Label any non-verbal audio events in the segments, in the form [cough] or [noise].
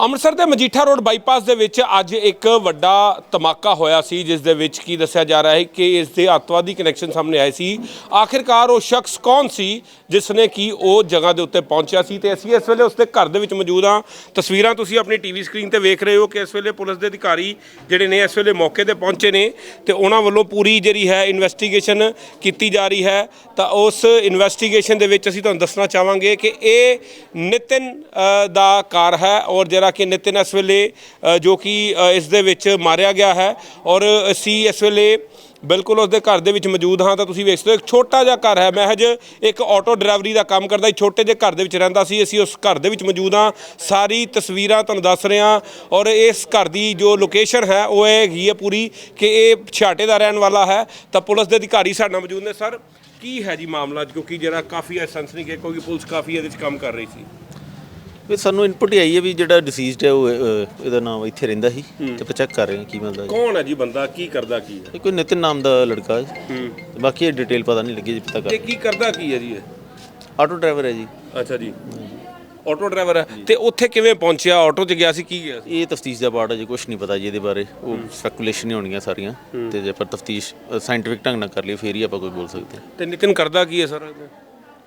ਅੰਮ੍ਰਿਤਸਰ ਦੇ Majitha road bypass ਦੇ ਵਿੱਚ ਅੱਜ ਇੱਕ ਵੱਡਾ ਧਮਾਕਾ ਹੋਇਆ ਸੀ, ਜਿਸ ਦੇ ਵਿੱਚ ਕੀ ਦੱਸਿਆ ਜਾ ਰਿਹਾ ਹੈ ਕਿ ਇਸ ਦੇ ਅੱਤਵਾਦੀ ਕਨੈਕਸ਼ਨ ਸਾਹਮਣੇ ਆਏ ਸੀ। ਆਖਿਰਕਾਰ ਉਹ ਸ਼ਖਸ ਕੌਣ ਸੀ, ਜਿਸ ਨੇ ਕੀ ਉਹ ਜਗ੍ਹਾ ਦੇ ਉੱਤੇ ਪਹੁੰਚਿਆ ਸੀ ਤੇ ਅਸੀਂ ਇਸ ਵੇਲੇ ਉਸ ਦੇ ਘਰ ਦੇ ਵਿੱਚ ਮੌਜੂਦ ਹਾਂ। ਤਸਵੀਰਾਂ ਤੁਸੀਂ ਆਪਣੀ ਟੀਵੀ ਸਕਰੀਨ ਤੇ ਵੇਖ ਰਹੇ ਹੋ ਕਿ ਇਸ ਵੇਲੇ ਪੁਲਿਸ ਦੇ ਅਧਿਕਾਰੀ ਜਿਹੜੇ ਨੇ ਇਸ ਵੇਲੇ ਮੌਕੇ ਤੇ ਪਹੁੰਚੇ ਨੇ ਤੇ ਉਹਨਾਂ ਵੱਲੋਂ ਪੂਰੀ ਜਿਹੜੀ ਹੈ ਇਨਵੈਸਟੀਗੇਸ਼ਨ ਕੀਤੀ ਜਾ ਰਹੀ ਹੈ। ਤਾਂ ਉਸ ਇਨਵੈਸਟੀਗੇਸ਼ਨ ਦੇ ਵਿੱਚ ਅਸੀਂ ਤੁਹਾਨੂੰ ਦੱਸਣਾ ਚਾਹਾਂਗੇ ਕਿ ਇਹ ਨਿਤਿਨ ਦਾ ਕਾਰ ਹੈ ਔਰ ਜਿਹੜਾ ਕਿ ਨਿਤਿਨ ਇਸ ਵੇਲੇ ਜੋ ਕਿ ਇਸ ਦੇ ਵਿੱਚ ਮਾਰਿਆ ਗਿਆ ਹੈ ਔਰ ਅਸੀਂ ਇਸ ਵੇਲੇ ਬਿਲਕੁਲ ਉਸਦੇ ਘਰ ਦੇ ਵਿੱਚ ਮੌਜੂਦ ਹਾਂ ਤਾਂ ਤੁਸੀਂ ਵੇਖ ਸਕਦੇ ਹੋ, ਇੱਕ ਛੋਟਾ ਜਿਹਾ ਘਰ ਹੈ ਮਹਿਜ, ਇੱਕ ਆਟੋ ਡਰਾਈਵਰੀ ਦਾ ਕੰਮ ਕਰਦਾ ਇੱਕ ਛੋਟੇ ਜਿਹੇ ਘਰ ਦੇ ਵਿੱਚ ਰਹਿੰਦਾ ਸੀ, ਅਸੀਂ ਉਸ ਘਰ ਦੇ ਵਿੱਚ ਮੌਜੂਦ ਹਾਂ, ਸਾਰੀ ਤਸਵੀਰਾਂ ਤੁਹਾਨੂੰ ਦੱਸ ਰਹੇ ਹਾਂ ਔਰ ਇਸ ਘਰ ਦੀ ਜੋ ਲੋਕੇਸ਼ਨ ਹੈ, ਉਹ ਇਹ ਹੈਗੀ ਹੈ ਪੂਰੀ ਕਿ ਇਹ ਛਾਟੇ ਦਾ ਰਹਿਣ ਵਾਲਾ ਹੈ, ਤਾਂ ਪੁਲਿਸ ਦੇ ਅਧਿਕਾਰੀ ਸਾਡੇ ਨਾਲ ਮੌਜੂਦ ਨੇ। ਸਰ, ਕੀ ਹੈ ਜੀ ਮਾਮਲਾ? ਕਿਉਂਕਿ ਜਿਹੜਾ ਕਾਫੀ ਐਸੈਂਸਨਿਕ ਹੈ ਕਿਉਂਕਿ ਪੁਲਿਸ ਕਾਫੀ ਇਹਦੇ ਵਿੱਚ ਕੰਮ ਕਰ ਰਹੀ ਸੀ। ਵੀ ਸਾਨੂੰ ਇਨਪੁਟ ਹੀ ਆਈ ਹੈ ਵੀ ਜਿਹੜਾ ਡਿਸੀਜ਼ਡ ਹੈ ਉਹ ਅਹ, ਇਹਦਾ ਨਾਮ ਇੱਥੇ ਰਹਿੰਦਾ ਸੀ ਤੇ ਆਪਾਂ ਚੈੱਕ ਕਰ ਰਹੇ ਹਾਂ ਕੀ ਮਿਲਦਾ ਜੀ ਕੌਣ ਹੈ ਜੀ ਬੰਦਾ? ਕੀ ਕਰਦਾ ਕੀ ਹੈ? ਇਹ ਕੋਈ ਨਿਤਿਨ ਨਾਮ ਦਾ ਲੜਕਾ ਹੈ। ਹੂੰ। ਤੇ ਬਾਕੀ ਇਹ ਡਿਟੇਲ ਪਤਾ ਨਹੀਂ ਲੱਗੀ ਜੀ ਪਤਾ ਕਰ ਇਹ ਕੀ ਕਰਦਾ ਕੀ ਹੈ ਜੀ ਇਹ? ਆਟੋ ਡਰਾਈਵਰ ਹੈ ਜੀ। ਅੱਛਾ ਜੀ। ਆਟੋ ਡਰਾਈਵਰ ਹੈ। ਤੇ ਉੱਥੇ ਕਿਵੇਂ ਪਹੁੰਚਿਆ? ਆਟੋ 'ਚ ਗਿਆ ਸੀ ਕੀ ਗਿਆ ਸੀ? ਇਹ ਤਫਤੀਸ਼ ਦਾ ਪਾਰਟ ਹੈ ਜੀ ਕੁਝ ਨਹੀਂ ਪਤਾ ਜੀ ਇਹਦੇ ਬਾਰੇ। ਉਹ ਸਪੈਕੂਲੇਸ਼ਨ ਹੀ ਹੋਣਗੀਆਂ ਸਾਰੀਆਂ। ਤੇ ਜੇ ਆਪਾਂ ਤਫਤੀਸ਼ ਸਾਇੰਟਿਫਿਕ ਢੰਗ ਨਾਲ ਕਰ ਲਈ ਫੇਰ ਹੀ ਆਪਾਂ ਕੋਈ ਬੋਲ ਸਕਦੇ ਹਾਂ। ਤੇ ਨਿਤਿਨ ਕਰਦਾ ਕੀ ਹੈ ਸਰ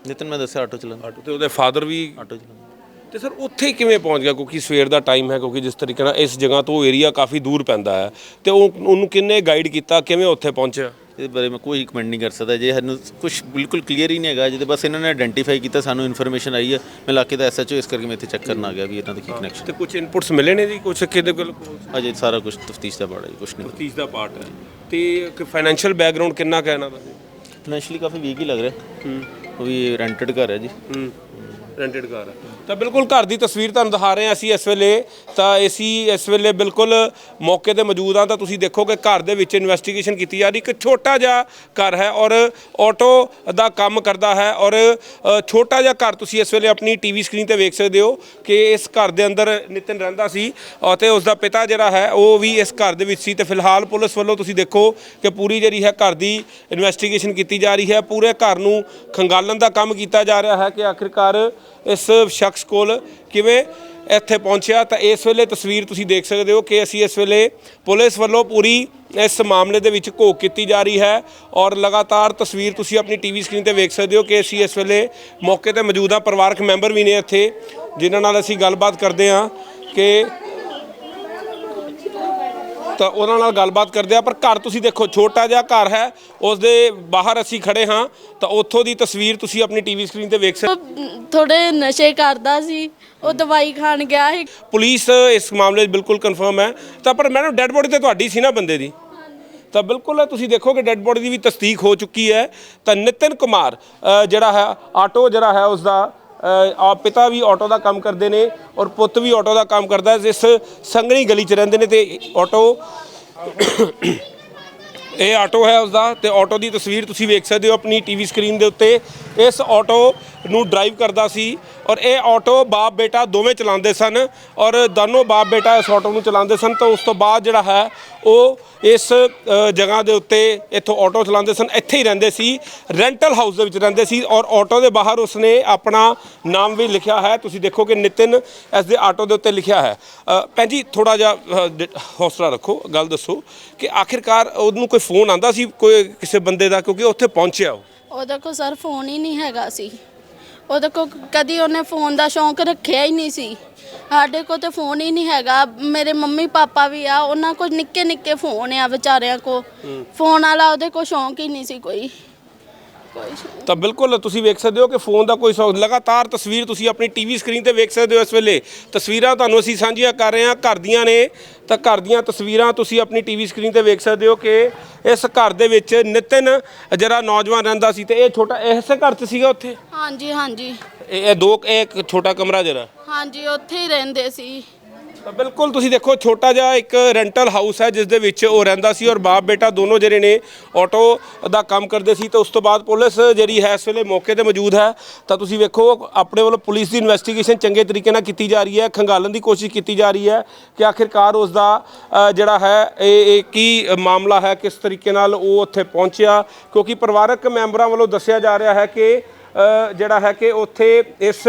ਨਿਤਿਨ ਮੈਂ ਦੱਸਿਆ ਆਟੋ ਚਲਾਉਂਦਾ। ਤੇ ਉਹਦੇ ਫਾਦਰ ਵੀ ਆਟੋ ਚਲਾਉਂਦਾ। ਤੇ ਸਰ ਉੱਥੇ ਕਿਵੇਂ ਪਹੁੰਚ ਗਿਆ? ਕਿਉਂਕਿ ਸਵੇਰ ਦਾ ਟਾਈਮ ਹੈ ਕਿਉਂਕਿ ਜਿਸ ਤਰੀਕੇ ਨਾਲ ਇਸ ਜਗ੍ਹਾ ਤੋਂ ਏਰੀਆ ਕਾਫੀ ਦੂਰ ਪੈਂਦਾ ਹੈ। ਤੇ ਉਹ ਉਹਨੂੰ ਕਿੰਨੇ ਗਾਈਡ ਕੀਤਾ? ਕਿਵੇਂ ਉੱਥੇ ਪਹੁੰਚਿਆ? ਇਹਦੇ ਬਾਰੇ ਮੈਂ ਕੋਈ ਕਮੈਂਟ ਨਹੀਂ ਕਰ ਸਕਦਾ। ਜੇ ਸਾਨੂੰ ਕੁਝ ਬਿਲਕੁਲ ਕਲੀਅਰ ਹੀ ਨਹੀਂ ਹੈਗਾ ਜਿਹਦੇ ਬਸ ਇਹਨਾਂ ਨੇ ਆਇਡੈਂਟੀਫਾਈ ਕੀਤਾ ਸਾਨੂੰ ਇਨਫੋਰਮੇਸ਼ਨ ਆਈ ਹੈ। ਮੈਂ ਇਲਾਕੇ ਦਾ ਐਸਐਚਓ ਇਸ ਕਰਕੇ ਮੈਂ ਇੱਥੇ ਚੈੱਕ ਕਰਨ ਆ ਗਿਆ ਵੀ ਇਹਨਾਂ ਦਾ ਕੀ ਕਨੈਕਸ਼ਨ ਤੇ ਕੁਝ ਇਨਪੁਟਸ ਮਿਲੇ ਨੇ ਜੀ? ਕੁਝ ਕਿਹਦੇ ਕੋਲ? ਅਜੇ ਸਾਰਾ ਕੁਝ ਤਫਤੀਸ਼ ਦਾ ਪਾਰਟ ਹੈ ਕੁਝ ਨਹੀਂ। ਤੀਜ ਦਾ ਪਾਰਟ ਹੈ। ਤੇ ਫਾਈਨੈਂਸ਼ੀਅਲ ਬੈਕਗ੍ਰਾਉਂਡ ਕਿੰਨਾ ਕੁ ਹੈ ਇਹਨਾਂ ਦਾ? ਫਾਈਨੈਂਸ਼ੀਅਲੀ ਕਾਫੀ ਵੀਕ ਹੀ ਲੱਗ ਰਿਹਾ। ਹੂੰ। ਉਹ ਵੀ ਰੈਂਟਡ ਘਰ ਹੈ ਜੀ। ਹੂੰ। ਰੈਂਟਡ ਕਾਰ ਹੈ ਤਾਂ ਬਿਲਕੁਲ ਘਰ ਦੀ ਤਸਵੀਰ ਤੁਹਾਨੂੰ ਦਿਖਾ ਰਹੇ ਹਾਂ ਅਸੀਂ ਇਸ ਵੇਲੇ। ਤਾਂ ਅਸੀਂ ਇਸ ਵੇਲੇ ਬਿਲਕੁਲ ਮੌਕੇ ਤੇ ਮੌਜੂਦ ਹਾਂ। ਤਾਂ ਤੁਸੀਂ ਦੇਖੋ ਕਿ ਘਰ ਦੇ ਵਿੱਚ ਇਨਵੈਸਟੀਗੇਸ਼ਨ ਕੀਤੀ ਜਾ ਰਹੀ। ਇੱਕ ਛੋਟਾ ਜਿਹਾ ਘਰ ਹੈ ਔਰ ਆਟੋ ਦਾ ਕੰਮ ਕਰਦਾ ਹੈ ਔਰ ਅ, ਛੋਟਾ ਜਿਹਾ ਘਰ ਤੁਸੀਂ ਇਸ ਵੇਲੇ ਆਪਣੀ ਟੀਵੀ ਸਕਰੀਨ ਤੇ ਵੇਖ ਸਕਦੇ ਹੋ ਕਿ ਇਸ ਘਰ ਦੇ ਅੰਦਰ ਨਿਤਿਨ ਰਹਿੰਦਾ ਸੀ ਅਤੇ ਉਸ ਦਾ ਪਿਤਾ ਜਿਹੜਾ ਹੈ ਉਹ ਵੀ ਇਸ ਘਰ ਦੇ ਵਿੱਚ ਸੀ। ਤੇ ਫਿਲਹਾਲ ਪੁਲਿਸ ਵੱਲੋਂ ਤੁਸੀਂ ਦੇਖੋ ਕਿ ਪੂਰੀ ਜਿਹੜੀ ਹੈ ਘਰ ਦੀ ਇਨਵੈਸਟੀਗੇਸ਼ਨ ਕੀਤੀ ਜਾ ਰਹੀ ਹੈ। ਪੂਰੇ ਘਰ ਨੂੰ ਖੰਗਾਲਣ ਦਾ ਕੰਮ ਕੀਤਾ ਜਾ ਰਿਹਾ ਹੈ ਕਿ ਆਖਿਰਕਾਰ ਇਸ ਸ਼ਖਸ ਕੋਲ ਕਿਵੇਂ ਇੱਥੇ ਪਹੁੰਚਿਆ? ਤਾਂ ਇਸ ਵੇਲੇ ਤਸਵੀਰ ਤੁਸੀਂ ਦੇਖ ਸਕਦੇ ਹੋ ਕਿ ਅਸੀਂ ਇਸ ਵੇਲੇ ਪੁਲਿਸ ਵੱਲੋਂ ਪੂਰੀ ਇਸ ਮਾਮਲੇ ਦੇ ਵਿੱਚ ਘੋਖ ਕੀਤੀ ਜਾ ਰਹੀ ਹੈ ਔਰ ਲਗਾਤਾਰ ਤਸਵੀਰ ਤੁਸੀਂ ਆਪਣੀ ਟੀਵੀ ਸਕਰੀਨ ਤੇ ਵੇਖ ਸਕਦੇ ਹੋ ਕਿ ਅਸੀਂ ਇਸ ਵੇਲੇ ਮੌਕੇ ਤੇ ਮੌਜੂਦ ਹਾਂ। ਪਰਿਵਾਰਕ ਮੈਂਬਰ ਵੀ ਨੇ ਇੱਥੇ, ਜਿਨ੍ਹਾਂ ਨਾਲ ਅਸੀਂ ਗੱਲਬਾਤ ਕਰਦੇ ਹਾਂ ਕਿ ਤਾਂ ਉਹਨਾਂ ਨਾਲ ਗੱਲਬਾਤ ਕਰਦੇ ਆ ਪਰ ਘਰ ਤੁਸੀਂ ਦੇਖੋ ਛੋਟਾ ਜਿਹਾ ਘਰ ਹੈ ਉਸ ਦੇ ਬਾਹਰ ਅਸੀਂ ਖੜੇ ਹਾਂ ਤਾਂ ਉੱਥੋਂ ਦੀ ਤਸਵੀਰ ਤੁਸੀਂ ਆਪਣੀ ਟੀਵੀ ਸਕਰੀਨ ਤੇ ਵੇਖ ਸਕਦੇ ਥੋੜੇ ਨਸ਼ੇ ਕਰਦਾ ਸੀ ਉਹ ਦਵਾਈ ਖਾਣ ਗਿਆ ਸੀ। ਪੁਲਿਸ ਇਸ ਮਾਮਲੇ 'ਚ ਬਿਲਕੁਲ ਕਨਫਰਮ ਹੈ। ਤਾਂ ਪਰ ਮੈਡਮ ਡੈੱਡ ਬੋਡੀ ਤੇ ਤੁਹਾਡੀ ਸੀ ਨਾ ਬੰਦੇ ਦੀ? ਤਾਂ ਬਿਲਕੁਲ ਤੁਸੀਂ ਦੇਖੋ ਕਿ ਡੈੱਡ ਬੋਡੀ ਦੀ ਵੀ ਤਸਦੀਕ ਹੋ ਚੁੱਕੀ ਹੈ। ਤਾਂ ਨਿਤਿਨ ਕੁਮਾਰ ਅ, ਜਿਹੜਾ ਹੈ ਆਟੋ ਜਿਹੜਾ ਹੈ ਉਸ ਦਾ ਆ ਪਿਤਾ ਵੀ ਆਟੋ ਦਾ ਕੰਮ ਕਰਦੇ ਨੇ ਔਰ ਪੁੱਤ ਵੀ ਆਟੋ ਦਾ ਕੰਮ ਕਰਦਾ ਹੈ ਇਸ ਸੰਘਣੀ ਗਲੀ 'ਚ ਰਹਿੰਦੇ ਨੇ ਤੇ ਆਟੋ [coughs] ਇਹ ਆਟੋ ਹੈ ਉਸਦਾ ਤੇ ਆਟੋ ਦੀ ਤਸਵੀਰ ਤੁਸੀਂ ਵੇਖ ਸਕਦੇ ਹੋ ਆਪਣੀ ਟੀਵੀ ਸਕਰੀਨ ਦੇ ਉੱਤੇ। ਇਸ ਆਟੋ ਨੂੰ ਡਰਾਈਵ ਕਰਦਾ ਸੀ ਔਰ ਇਹ ਆਟੋ ਬਾਪ ਬੇਟਾ ਦੋਵੇਂ ਚਲਾਉਂਦੇ ਸਨ ਔਰ ਦੋਨੋਂ ਬਾਪ ਬੇਟਾ ਇਸ ਆਟੋ ਨੂੰ ਚਲਾਉਂਦੇ ਸਨ ਤਾਂ ਉਸ ਤੋਂ ਬਾਅਦ ਜਿਹੜਾ ਹੈ ਉਹ ਇਸ ਜਗ੍ਹਾ ਦੇ ਉੱਤੇ ਇੱਥੋਂ ਆਟੋ ਚਲਾਉਂਦੇ ਸਨ, ਇੱਥੇ ਹੀ ਰਹਿੰਦੇ ਸੀ, ਰੈਂਟਲ ਹਾਊਸ ਦੇ ਵਿੱਚ ਰਹਿੰਦੇ ਸੀ ਔਰ ਆਟੋ ਦੇ ਬਾਹਰ ਉਸਨੇ ਆਪਣਾ ਨਾਮ ਵੀ ਲਿਖਿਆ ਹੈ, ਤੁਸੀਂ ਦੇਖੋ ਕਿ ਨਿਤਿਨ ਇਸ ਦੇ ਆਟੋ ਦੇ ਉੱਤੇ ਲਿਖਿਆ ਹੈ। ਭੈਣ ਜੀ ਥੋੜਾ ਜਿਹਾ ਹੌਸਲਾ ਰੱਖੋ, ਗੱਲ ਦੱਸੋ ਕਿ ਆਖਿਰਕਾਰ ਉਹਨੂੰ ਕੋਈ ਫੋਨ ਆਂਦਾ ਸੀ, ਕੋਈ ਕਿਸੇ ਬੰਦੇ ਦਾ ਕਿਉਂਕਿ ਉੱਥੇ ਪਹੁੰਚਿਆ ਉਹ? ਉਹਦੇ ਕੋਲ ਸਰ ਫੋਨ ਹੀ ਨਹੀਂ ਹੈਗਾ ਸੀ। ਉਹਦੇ ਕੋਲ ਕਦੀ ਉਹਨੇ ਫੋਨ ਦਾ ਸ਼ੌਂਕ ਰੱਖਿਆ ਹੀ ਨਹੀਂ ਸੀ। ਸਾਡੇ ਕੋਲ ਤੇ ਫੋਨ ਹੀ ਨਹੀਂ ਹੈਗਾ। ਮੇਰੇ ਮੰਮੀ ਪਾਪਾ ਵੀ ਆ ਉਹਨਾਂ ਕੋਲ ਨਿੱਕੇ ਨਿੱਕੇ ਫੋਨ ਆ ਵਿਚਾਰਿਆਂ ਕੋ ਫੋਨ ਵਾਲਾ ਉਹਦੇ ਕੋਲ ਸ਼ੌਂਕ ਹੀ ਨਹੀਂ ਸੀ ਕੋਈ। ਤਾਂ ਬਿਲਕੁਲ ਤੁਸੀਂ ਵੇਖ ਸਕਦੇ ਹੋ ਕਿ ਫੋਨ ਦਾ ਕੋਈ ਸੌ ਲਗਾਤਾਰ ਤਸਵੀਰ ਤੁਸੀਂ ਆਪਣੀ ਟੀਵੀ ਸਕਰੀਨ ਤੇ ਵੇਖ ਸਕਦੇ ਹੋ ਇਸ ਵੇਲੇ। ਤਸਵੀਰਾਂ ਤੁਹਾਨੂੰ ਅਸੀਂ ਸਾਂਝੀਆਂ ਕਰ ਰਹੇ ਹਾਂ। ਘਰ ਦੀਆਂ ਨੇ ਤਾਂ ਘਰ ਦੀਆਂ ਤਸਵੀਰਾਂ ਤੁਸੀਂ ਆਪਣੀ ਟੀਵੀ ਸਕਰੀਨ ਤੇ ਵੇਖ ਸਕਦੇ ਹੋ ਕਿ ਇਸ ਘਰ ਦੇ ਵਿੱਚ ਨਿਤਿਨ ਜਿਹੜਾ ਨੌਜਵਾਨ ਰਹਿੰਦਾ ਸੀ ਤੇ ਇਹ ਛੋਟਾ ਇਸੇ ਘਰ 'ਚ ਸੀਗਾ ਉੱਥੇ? ਹਾਂਜੀ ਹਾਂਜੀ। ਇਹ ਇਹ ਦੋ ਇਹ ਇੱਕ ਛੋਟਾ ਕਮਰਾ ਜਿਹੜਾ ਹਾਂਜੀ ਉੱਥੇ ਹੀ ਰਹਿੰਦੇ ਸੀ। ਤਾਂ ਬਿਲਕੁਲ ਤੁਸੀਂ ਦੇਖੋ, ਛੋਟਾ ਜਿਹਾ ਇੱਕ ਰੈਂਟਲ ਹਾਊਸ ਹੈ, ਜਿਸ ਦੇ ਵਿੱਚ ਉਹ ਰਹਿੰਦਾ ਸੀ ਔਰ ਬਾਪ ਬੇਟਾ ਦੋਨੋਂ ਜਿਹੜੇ ਨੇ ਆਟੋ ਦਾ ਕੰਮ ਕਰਦੇ ਸੀ। ਤੇ ਉਸ ਤੋਂ ਬਾਅਦ ਪੁਲਿਸ ਜਿਹੜੀ ਹੈ, ਇਸ ਵੇਲੇ ਮੌਕੇ ਤੇ ਮੌਜੂਦ ਹੈ। ਤਾਂ ਤੁਸੀਂ ਵੇਖੋ, ਆਪਣੇ ਵੱਲੋਂ ਪੁਲਿਸ ਦੀ ਇਨਵੈਸਟੀਗੇਸ਼ਨ ਚੰਗੇ ਤਰੀਕੇ ਨਾਲ ਕੀਤੀ ਜਾ ਰਹੀ ਹੈ, ਖੰਗਾਲਣ ਦੀ ਕੋਸ਼ਿਸ਼ ਕੀਤੀ ਜਾ ਰਹੀ ਹੈ ਕਿ ਆਖਿਰਕਾਰ ਉਸ ਦਾ ਜਿਹੜਾ ਹੈ, ਇਹ ਇਹ ਕੀ ਮਾਮਲਾ ਹੈ, ਕਿਸ ਤਰੀਕੇ ਨਾਲ ਉਹ ਉੱਥੇ ਪਹੁੰਚਿਆ। ਕਿਉਂਕਿ ਪਰਿਵਾਰਕ ਮੈਂਬਰਾਂ ਵੱਲੋਂ ਦੱਸਿਆ ਜਾ ਰਿਹਾ ਹੈ ਕਿ ਜਿਹੜਾ ਹੈ ਕਿ ਉੱਥੇ ਇਸ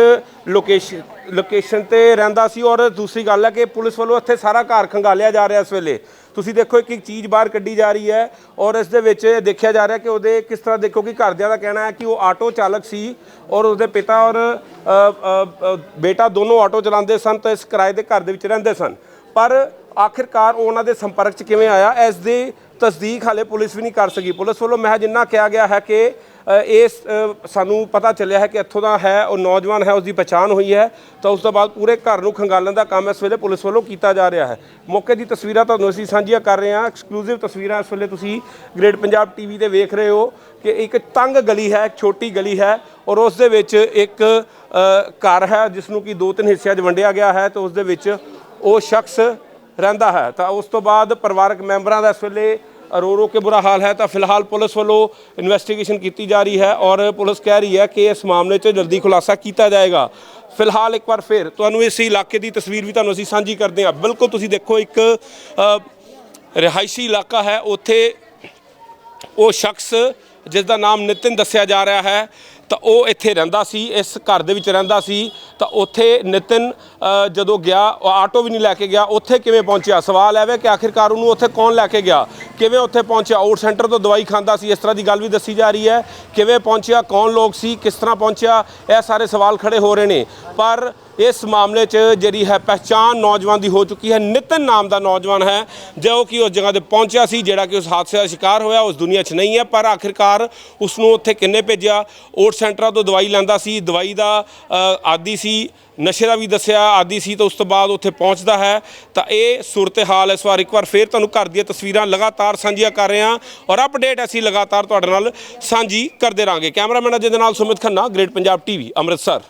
ਲੋਕੇਸ਼ਨ ਲੋਕੇਸ਼ਨ ਤੇ ਰਹਿੰਦਾ ਸੀ ਔਰ ਦੂਸਰੀ ਗੱਲ ਹੈ ਕਿ ਪੁਲਿਸ ਵੱਲੋਂ ਇੱਥੇ ਸਾਰਾ ਘਰ ਖੰਗਾਲਿਆ ਜਾ ਰਿਹਾ ਇਸ ਵੇਲੇ। ਤੁਸੀਂ ਦੇਖੋ ਇੱਕ ਇੱਕ ਚੀਜ਼ ਬਾਹਰ ਕੱਢੀ ਜਾ ਰਹੀ ਹੈ ਔਰ ਇਸ ਦੇ ਵਿੱਚ ਦੇਖਿਆ ਜਾ ਰਿਹਾ ਕਿ ਉਹਦੇ ਕਿਸ ਤਰ੍ਹਾਂ ਦੇਖੋ ਕਿ ਘਰਦਿਆਂ ਦਾ ਕਹਿਣਾ ਹੈ ਕਿ ਉਹ ਆਟੋ ਚਾਲਕ ਸੀ ਔਰ ਉਸਦੇ ਪਿਤਾ ਔਰ ਬੇਟਾ ਦੋਨੋਂ ਆਟੋ ਚਲਾਉਂਦੇ ਸਨ ਤਾਂ ਇਸ ਕਿਰਾਏ ਦੇ ਘਰ ਦੇ ਵਿੱਚ ਰਹਿੰਦੇ ਸਨ। ਪਰ ਆਖਿਰਕਾਰ ਉਹਨਾਂ ਦੇ ਸੰਪਰਕ 'ਚ ਕਿਵੇਂ ਆਇਆ? ਇਸ ਦੀ ਤਸਦੀਕ ਹਾਲੇ ਪੁਲਿਸ ਵੀ ਨਹੀਂ ਕਰ ਸਕੀ। ਪੁਲਿਸ ਵੱਲੋਂ ਮਹਿਜ ਇੰਨਾ ਕਿਹਾ ਗਿਆ ਹੈ ਕਿ ਇਸ ਸਾਨੂੰ ਪਤਾ ਚੱਲਿਆ ਹੈ ਕਿ ਇੱਥੋਂ ਦਾ ਹੈ, ਉਹ ਨੌਜਵਾਨ ਹੈ ਉਸ ਦੀ ਪਛਾਣ ਹੋਈ ਹੈ। ਤਾਂ ਉਸ ਤੋਂ ਬਾਅਦ ਪੂਰੇ ਘਰ ਨੂੰ ਖੰਗਾਲਣ ਦਾ ਕੰਮ ਇਸ ਵੇਲੇ ਪੁਲਿਸ ਵੱਲੋਂ ਕੀਤਾ ਜਾ ਰਿਹਾ ਹੈ। ਮੌਕੇ ਦੀ ਤਸਵੀਰਾਂ ਤੁਹਾਨੂੰ ਅਸੀਂ ਸਾਂਝੀਆਂ ਕਰ ਰਹੇ ਹਾਂ। ਐਕਸਕਲੂਸਿਵ ਤਸਵੀਰਾਂ ਇਸ ਵੇਲੇ ਤੁਸੀਂ ਗ੍ਰੇਟ ਪੰਜਾਬ ਟੀਵੀ ਤੇ ਵੇਖ ਰਹੇ ਹੋ ਕਿ ਇੱਕ ਤੰਗ ਗਲੀ ਹੈ, ਇੱਕ ਛੋਟੀ ਗਲੀ ਹੈ ਔਰ ਉਸ ਦੇ ਵਿੱਚ ਇੱਕ ਘਰ ਹੈ, ਜਿਸ ਨੂੰ ਕਿ ਦੋ ਤਿੰਨ ਹਿੱਸਿਆਂ 'ਚ ਵੰਡਿਆ ਗਿਆ ਹੈ ਤੇ ਉਸ ਦੇ ਵਿੱਚ ਉਹ ਸ਼ਖਸ ਰਹਿੰਦਾ ਹੈ। ਤਾਂ ਉਸ ਤੋਂ ਬਾਅਦ ਪਰਿਵਾਰਕ ਮੈਂਬਰਾਂ ਦਾ ਇਸ ਵੇਲੇ ਰੋ ਰੋ ਕੇ ਬੁਰਾ ਹਾਲ ਹੈ ਤਾਂ ਫਿਲਹਾਲ ਪੁਲਿਸ ਵੱਲੋਂ ਇਨਵੈਸਟੀਗੇਸ਼ਨ ਕੀਤੀ ਜਾ ਰਹੀ ਹੈ ਔਰ ਪੁਲਿਸ ਕਹਿ ਰਹੀ ਹੈ ਕਿ ਇਸ ਮਾਮਲੇ 'ਚ ਜਲਦੀ ਖੁਲਾਸਾ ਕੀਤਾ ਜਾਏਗਾ। ਫਿਲਹਾਲ ਇੱਕ ਵਾਰ ਫਿਰ ਤੁਹਾਨੂੰ ਇਸ ਇਲਾਕੇ ਦੀ ਤਸਵੀਰ ਵੀ ਤੁਹਾਨੂੰ ਅਸੀਂ ਸਾਂਝੀ ਕਰਦੇ ਹਾਂ। ਬਿਲਕੁਲ ਤੁਸੀਂ ਦੇਖੋ ਇੱਕ ਰਿਹਾਇਸ਼ੀ ਇਲਾਕਾ ਹੈ। ਉੱਥੇ ਉਹ ਸ਼ਖਸ ਜਿਸ ਦਾ ਨਾਮ ਨਿਤਿਨ ਦੱਸਿਆ ਜਾ ਰਿਹਾ ਹੈ, ਤਾਂ ਉਹ ਇੱਥੇ ਰਹਿੰਦਾ ਸੀ, ਇਸ ਘਰ ਦੇ ਵਿੱਚ ਰਹਿੰਦਾ ਸੀ। ਤਾਂ ਉੱਥੇ ਨਿਤਿਨ ਜਦੋਂ ਗਿਆ ਆਟੋ ਵੀ ਨਹੀਂ ਲੈ ਕੇ ਗਿਆ। ਉੱਥੇ ਕਿਵੇਂ ਪਹੁੰਚਿਆ? ਸਵਾਲ ਹੈ ਵੇ ਕਿ ਆਖਿਰਕਾਰ ਉਹਨੂੰ ਉੱਥੇ ਕੌਣ ਲੈ ਕੇ ਗਿਆ? ਕਿਵੇਂ ਉੱਥੇ ਪਹੁੰਚਿਆ? ਆਊਟ ਸੈਂਟਰ ਤੋਂ ਦਵਾਈ ਖਾਂਦਾ ਸੀ, ਇਸ ਤਰ੍ਹਾਂ ਦੀ ਗੱਲ ਵੀ ਦੱਸੀ ਜਾ ਰਹੀ ਹੈ। ਕਿਵੇਂ ਪਹੁੰਚਿਆ? ਕੌਣ ਲੋਕ ਸੀ? ਕਿਸ ਤਰ੍ਹਾਂ ਪਹੁੰਚਿਆ? ਇਹ ਸਾਰੇ ਸਵਾਲ ਖੜੇ ਹੋ ਰਹੇ ਨੇ। ਪਰ ਇਸ ਮਾਮਲੇ 'ਚ ਜਿਹੜੀ ਹੈ ਪਹਿਚਾਨ ਨੌਜਵਾਨ ਦੀ ਹੋ ਚੁੱਕੀ ਹੈ। ਨਿਤਨ ਨਾਮ ਦਾ ਨੌਜਵਾਨ ਹੈ, ਜੋ ਕਿ ਉਸ ਜਗ੍ਹਾ ਤੇ ਪਹੁੰਚਿਆ ਸੀ, ਜਿਹੜਾ ਕਿ ਉਸ ਹਾਦਸੇ ਦਾ ਸ਼ਿਕਾਰ ਹੋਇਆ, ਉਸ ਦੁਨੀਆ 'ਚ ਨਹੀਂ ਹੈ, ਪਰ ਆਖਿਰਕਾਰ ਉਸ ਨੂੰ ਉੱਥੇ ਕਿੰਨੇ ਭੇਜਿਆ? ਓਟ ਸੈਂਟਰਾਂ ਤੋਂ ਦਵਾਈ ਲੈਂਦਾ ਸੀ, ਦਵਾਈ ਦਾ ਆਦੀ ਸੀ, ਨਸ਼ੇ ਦਾ ਵੀ ਦੱਸਿਆ, ਆਦੀ ਸੀ ਤਾਂ ਉਸ ਤੋਂ ਬਾਅਦ ਉੱਥੇ ਪਹੁੰਚਦਾ ਹੈ। ਤਾਂ ਇਹ ਸੂਰਤ-ਹਾਲ ਇਸ ਵਾਰ ਇੱਕ ਵਾਰ ਫੇਰ ਤੁਹਾਨੂੰ ਘਰ ਦੀਆਂ ਤਸਵੀਰਾਂ ਲਗਾਤਾਰ ਸਾਂਝੀਆਂ ਕਰ ਰਹੇ ਹਾਂ ਔਰ ਅਪਡੇਟ ਅਸੀਂ ਲਗਾਤਾਰ ਤੁਹਾਡੇ ਨਾਲ ਸਾਂਝੀ ਕਰਦੇ ਰਾਂਗੇ ਕੈਮਰਾਮੈਨ ਅਜੇ ਦੇ ਨਾਲ ਸੁਮਿਤ ਖੰਨਾ ਗ੍ਰੇਟ ਪੰਜਾਬ ਟੀਵੀ ਅੰਮ੍ਰਿਤਸਰ।